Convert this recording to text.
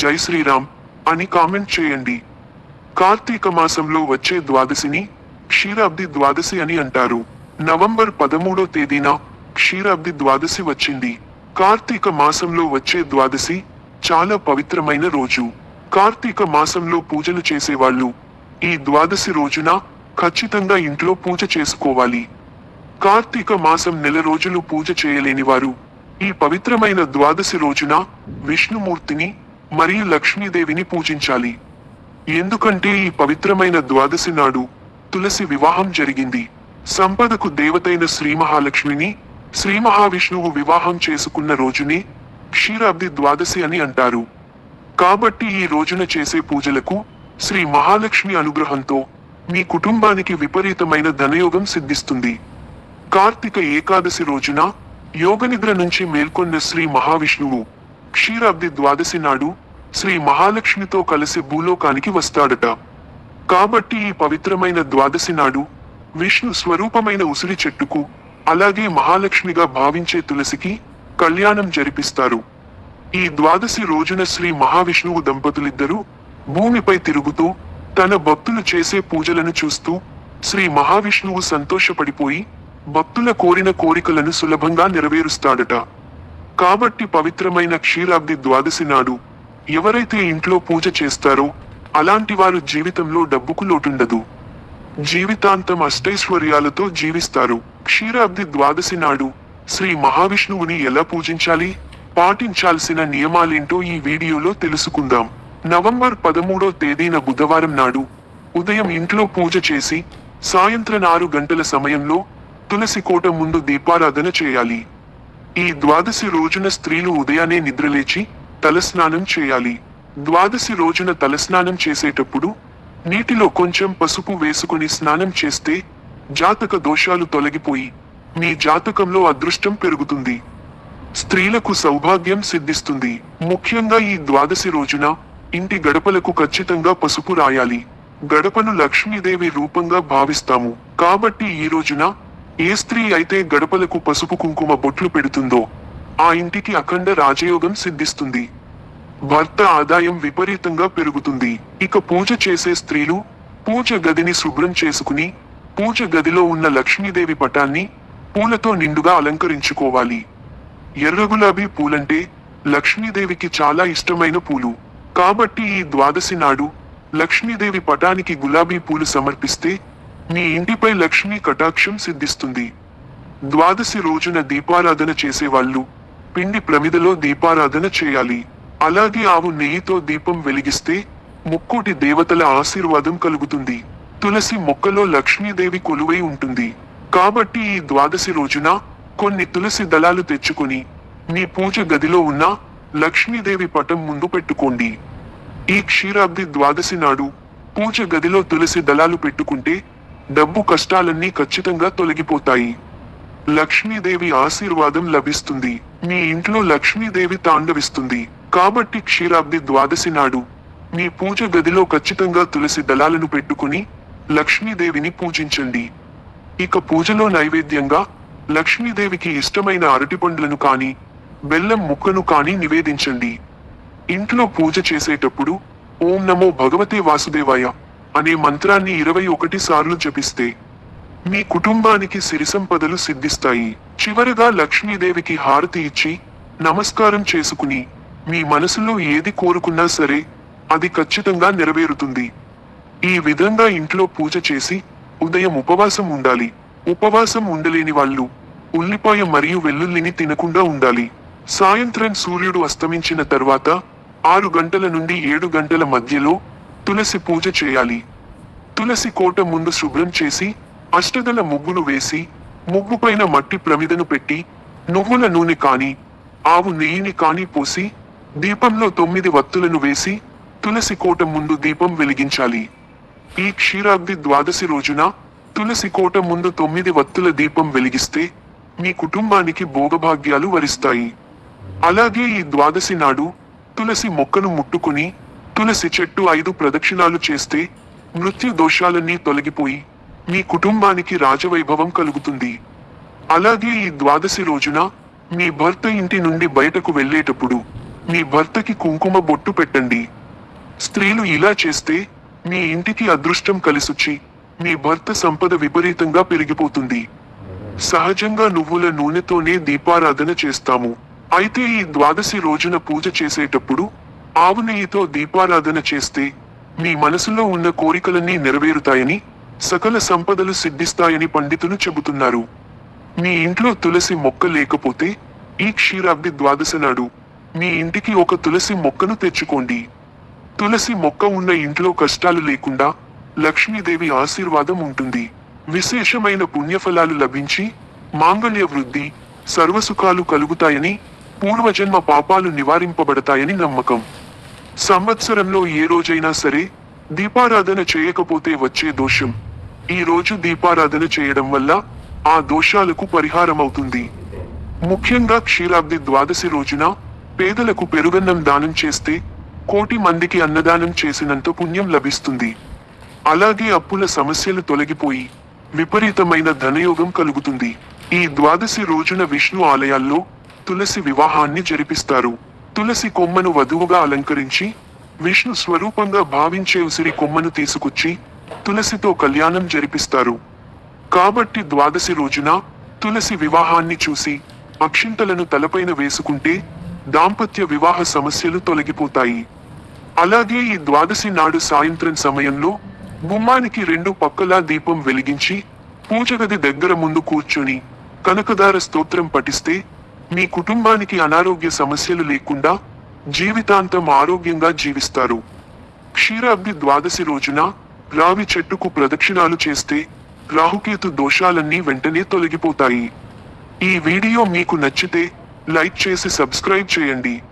జై శ్రీరామ్ అని కామెంట్ చేయండి. కార్తీక మాసంలో వచ్చే ద్వాదశిని క్షీరాబ్ది ద్వాదశి అని అంటారు. నవంబర్ పదమూడో తేదీన క్షీరాబ్ది ద్వాదశి వచ్చింది. కార్తీక మాసంలో వచ్చే ద్వాదశి చాలా పవిత్రమైన రోజు. కార్తీక మాసంలో పూజలు చేసేవాళ్ళు ఈ ద్వాదశి రోజున ఖచ్చితంగా ఇంట్లో పూజ చేసుకోవాలి. కార్తీక మాసం నెల రోజులు పూజ చేయలేని వారు ఈ పవిత్రమైన ద్వాదశి రోజున విష్ణుమూర్తిని మరియు లక్ష్మీదేవిని పూజించాలి. ఎందుకంటే ఈ పవిత్రమైన ద్వాదశి నాడు తులసి వివాహం జరిగింది. సంపదకు దేవతైన శ్రీ మహాలక్ష్మిని శ్రీ మహావిష్ణువు వివాహం చేసుకున్న రోజుని క్షీరాబ్ది ద్వాదశి అని అంటారు. కాబట్టి ఈ రోజున చేసే పూజలకు శ్రీ మహాలక్ష్మి అనుగ్రహంతో మీ కుటుంబానికి విపరీతమైన ధనయోగం సిద్ధిస్తుంది. కార్తీక ఏకాదశి రోజున యోగనిద్ర నుంచి మేల్కొన్న శ్రీ మహావిష్ణువు క్షీరాబ్ది ద్వాదశి నాడు శ్రీ మహాలక్ష్మితో కలిసి భూలోకానికి వస్తాడట. కాబట్టి ఈ పవిత్రమైన ద్వాదశి నాడు విష్ణు స్వరూపమైన ఉసిరి చెట్టుకు అలాగే మహాలక్ష్మిగా భావించే తులసికి కళ్యాణం జరిపిస్తారు. ఈ ద్వాదశి రోజున శ్రీ మహావిష్ణువు దంపతులిద్దరూ భూమిపై తిరుగుతూ తన భక్తులు చేసే పూజలను చూస్తూ శ్రీ మహావిష్ణువు సంతోషపడిపోయి భక్తుల కోరిన కోరికలను సులభంగా నెరవేరుస్తాడట. కాబట్టి పవిత్రమైన క్షీరాబ్ది ద్వాదశి నాడు ఎవరైతే ఇంట్లో పూజ చేస్తారో అలాంటి వారు జీవితంలో డబ్బుకు లోటుండదు. జీవితాంతం అష్టైశ్వర్యాలతో జీవిస్తారు. క్షీరాబ్ది ద్వాదశి నాడు శ్రీ మహావిష్ణువుని ఎలా పూజించాలి? పాటించాల్సిన నియమాలేంటో ఈ వీడియోలో తెలుసుకుందాం. నవంబర్ పదమూడో తేదీన బుధవారం నాడు ఉదయం ఇంట్లో పూజ చేసి సాయంత్రం ఆరు గంటల సమయంలో తులసి కోట ముందు దీపారాధన చేయాలి. ఈ ద్వాదశి రోజున స్త్రీలు ఉదయాన్నే నిద్రలేచి తలస్నానం చేయాలి. ద్వాదశి రోజున తలస్నానం చేసేటప్పుడు నీటిలో కొంచెం పసుపు వేసుకుని స్నానం చేస్తే జాతక దోషాలు తొలగిపోయి మీ జాతకంలో అదృష్టం పెరుగుతుంది. స్త్రీలకు సౌభాగ్యం సిద్ధిస్తుంది. ముఖ్యంగా ఈ ద్వాదశి రోజున ఇంటి గడపలకు ఖచ్చితంగా పసుపు రాయాలి. గడపను లక్ష్మీదేవి రూపంగా భావిస్తాము. కాబట్టి ఈ రోజున ఏ స్త్రీ అయితే గడపలకు పసుపు కుంకుమ బొట్లు పెడుతుందో ఆ ఇంటికి అఖండ రాజయోగం సిద్ధిస్తుంది. భర్త ఆదాయం విపరీతంగా పెరుగుతుంది. ఇక పూజ చేసే స్త్రీలు పూజ గదిని శుభ్రం చేసుకుని పూజ గదిలో ఉన్న లక్ష్మీదేవి పటాన్ని పూలతో నిండుగా అలంకరించుకోవాలి. ఎర్ర గులాబీ పూలంటే లక్ష్మీదేవికి చాలా ఇష్టమైన పూలు. కాబట్టి ఈ ద్వాదశి నాడు లక్ష్మీదేవి పటానికి గులాబీ పూలు సమర్పిస్తే మీ ఇంటిపై లక్ష్మీ కటాక్షం సిద్ధిస్తుంది. ద్వాదశి రోజున దీపారాధన చేసేవాళ్ళు పిండి ప్రమిదలో దీపారాధన చేయాలి. అలాగే ఆవు నెయ్యితో దీపం వెలిగిస్తే ముక్కోటి దేవతల ఆశీర్వాదం కలుగుతుంది. తులసి మొక్కలో లక్ష్మీదేవి కొలువై ఉంటుంది. కాబట్టి ఈ ద్వాదశి రోజున కొన్ని తులసి దళాలు తెచ్చుకొని మీ పూజ గదిలో ఉన్న లక్ష్మీదేవి పటం ముందు పెట్టుకోండి. ఈ క్షీరాబ్ది ద్వాదశి నాడు పూజ గదిలో తులసి దళాలు పెట్టుకుంటే డబ్బు కష్టాలన్నీ ఖచ్చితంగా తొలగిపోతాయి. లక్ష్మీదేవి ఆశీర్వాదం లభిస్తుంది. మీ ఇంట్లో లక్ష్మీదేవి తాండవిస్తుంది. కాబట్టి క్షీరాబ్ది ద్వాదశి నాడు మీ పూజ గదిలో ఖచ్చితంగా తులసి దళాలను పెట్టుకుని లక్ష్మీదేవిని పూజించండి. ఇక పూజలో నైవేద్యంగా లక్ష్మీదేవికి ఇష్టమైన అరటిపండ్లను కాని బెల్లం ముక్కను కాని నివేదించండి. ఇంట్లో పూజ చేసేటప్పుడు ఓం నమో భగవతే వాసుదేవాయ అనే మంత్రాన్ని ఇరవై ఒకటి సార్లు జపిస్తే మీ కుటుంబానికి సిరిసంపదలు సిద్ధిస్తాయి. చివరగా లక్ష్మీదేవికి హారతి ఇచ్చి నమస్కారం చేసుకుని మీ మనసులో ఏది కోరుకున్నా సరే అది ఖచ్చితంగా నెరవేరుతుంది. ఈ విధంగా ఇంట్లో పూజ చేసి ఉదయం ఉపవాసం ఉండాలి. ఉపవాసం ఉండలేని వాళ్ళు ఉల్లిపాయ మరియు వెల్లుల్లిని తినకుండా ఉండాలి. సాయంత్రం సూర్యుడు అస్తమించిన తర్వాత ఆరు గంటల నుండి ఏడు గంటల మధ్యలో తులసి పూజ చేయాలి. తులసి కోట ముందు శుభ్రం చేసి అష్టదల ముగ్గులు వేసి ముగ్గు పైన మట్టి ప్రమిదను పెట్టి నువ్వుల నూనె కాని ఆవు నెయ్యిని కాని పోసి దీపంలో తొమ్మిది వత్తులను వేసి తులసి కోట ముందు దీపం వెలిగించాలి. ఈ క్షీరాబ్ది ద్వాదశి రోజున తులసి కోట ముందు తొమ్మిది వత్తుల దీపం వెలిగిస్తే మీ కుటుంబానికి భోగభాగ్యాలు వరిస్తాయి. అలాగే ఈ ద్వాదశి నాడు తులసి మొక్కను ముట్టుకుని తులసి చెట్టు ఐదు ప్రదక్షిణాలు చేస్తే మృత్యు దోషాలన్నీ తొలగిపోయి మీ కుటుంబానికి రాజవైభవం కలుగుతుంది. అలాగే ఈ ద్వాదశి రోజున మీ భర్త ఇంటి నుండి బయటకు వెళ్ళేటప్పుడు మీ భర్తకి కుంకుమ బొట్టు పెట్టండి. స్త్రీలు ఇలా చేస్తే మీ ఇంటికి అదృష్టం కలిసొచ్చి మీ భర్త సంపద విపరీతంగా పెరిగిపోతుంది. సహజంగా నువ్వుల నూనెతోనే దీపారాధన చేస్తాము. అయితే ఈ ద్వాదశి రోజున పూజ చేసేటప్పుడు ఆవు నెయ్యితో దీపారాధన చేస్తే మీ మనసులో ఉన్న కోరికలన్నీ నెరవేరుతాయని సకల సంపదలు సిద్ధిస్తాయని పండితులు చెబుతున్నారు. మీ ఇంట్లో తులసి మొక్క లేకపోతే ఈ క్షీరాబ్ది ద్వాదశ నాడు మీ ఇంటికి ఒక తులసి మొక్కను తెచ్చుకోండి. తులసి మొక్క ఉన్న ఇంట్లో కష్టాలు లేకుండా లక్ష్మీదేవి ఆశీర్వాదం ఉంటుంది. విశేషమైన పుణ్యఫలాలు లభించి మాంగళ్య వృద్ధి సర్వసుఖాలు కలుగుతాయని పూర్వజన్మ పాపాలు నివారింపబడతాయని నమ్మకం. సంవత్సరంలో ఏ రోజైనా సరే దీపారాధన చేయకపోతే వచ్చే దోషం. ఈ రోజు దీపారాధన చేయడం వల్ల ఆ దోషాలకు పరిహారం అవుతుంది ముఖ్యంగా క్షీరాబ్ది ద్వాదశి రోజున పేదలకు పెరుగన్నం దానం చేస్తే కోటి మందికి అన్నదానం చేసినంత పుణ్యం లభిస్తుంది. అలాగే అప్పుల సమస్యలు తొలగిపోయి విపరీతమైన ధనయోగం కలుగుతుంది. ఈ ద్వాదశి రోజున విష్ణు ఆలయాల్లో తులసి వివాహాన్ని జరిపిస్తారు. తులసి కొమ్మను వధువుగా అలంకరించి విష్ణు స్వరూపంగా భావించే ఉసిరి కొమ్మను తీసుకొచ్చి తులసితో కళ్యాణం జరిపిస్తారు. కాబట్టి ద్వాదశి రోజున తులసి వివాహాన్ని చూసి అక్షింతలను తలపైన వేసుకుంటే దాంపత్య వివాహ సమస్యలు తొలగిపోతాయి. అలాగే ఈ ద్వాదశి నాడు సాయంత్రం సమయంలో గుమ్మానికి రెండు పక్కలా దీపం వెలిగించి పూజగది దగ్గర ముందు కూర్చొని కనకదార స్తోత్రం పఠిస్తే మీ కుటుంబానికి అనారోగ్య సమస్యలు లేకుండా జీవితాంతం ఆరోగ్యంగా జీవిస్తారు. క్షీరాబ్ది ద్వాదశి రోజున రావి చెట్టుకు ప్రదక్షిణాలు చేస్తే రాహుకేతు దోషాలన్నీ వెంటనే తొలగిపోతాయి. ఈ వీడియో మీకు నచ్చితే లైక్ చేసి సబ్స్క్రైబ్ చేయండి.